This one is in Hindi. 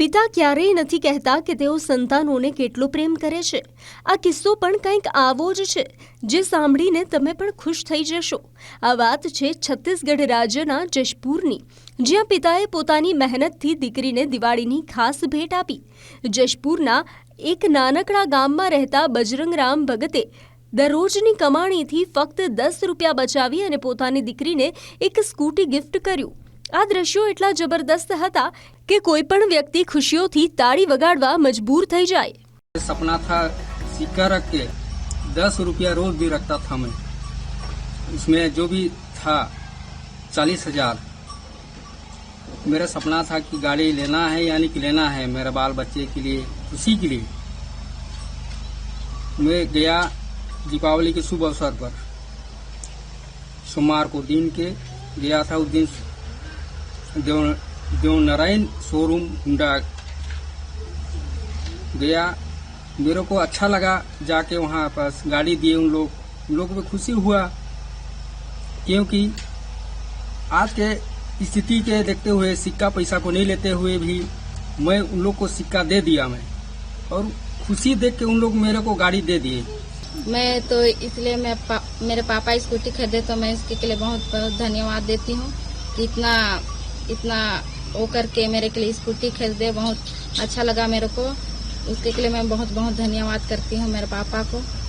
પિતા ક્યારેય નથી કહેતા કે તેઓ સંતાનોને કેટલો પ્રેમ કરે છે. આ કિસ્સો પણ કંઈક આવો જ છે, જે સાંભળીને તમે પણ ખુશ થઈ જશો. આ વાત છે છત્તીસગઢ રાજ્યના જશપુરની, જ્યાં પિતાએ પોતાની મહેનતથી દીકરીને દિવાળીની ખાસ ભેટ આપી. જશપુરના એક નાનકડા ગામમાં રહેતા બજરંગરામ ભગતે દરરોજની કમાણીથી ફક્ત દસ રૂપિયા બચાવી અને પોતાની દીકરીને એક સ્કૂટી ગિફ્ટ કર્યું. આ દ્રશ્યો એટલા જબરદસ્ત હતા કે કોઈ પણ વ્યક્તિ ખુશીઓથી તાળી વગાડવા મજબૂર થઈ જાય सपना था सिक्का रख के दस रुपया रोज भी रखता था मैं उसमें जो भी था चालीस हजार मेरा सपना था कि गाड़ी लेना है यानी कि लेना है मेरे बाल बच्चे के लिए उसी के लिए मैं गया दीपावली के शुभ अवसर पर सोमवार को दिन के गया था उस दिन देव नारायण शोरूम हुंडा गया। मेरे को अच्छा लगा जाके वहाँ पास गाड़ी दिए उन लोग। उन लोगों को खुशी हुआ क्योंकि आज के स्थिति के देखते हुए सिक्का पैसा को नहीं लेते हुए भी मैं उन लोग को सिक्का दे दिया मैं। और खुशी देख के उन लोग मेरे को गाड़ी दे दिए। मैं तो इसलिए मैं पा, मेरे पापा स्कूटी खरीदे तो मैं इसके लिए बहुत बहुत धन्यवाद देती हूँ। कि इतना इतना वो करके मेरे के लिए स्कूटी खरीद दे, बहुत अच्छा लगा मेरे को। उसके लिए मैं बहुत बहुत धन्यवाद करती हूँ मेरे पापा को।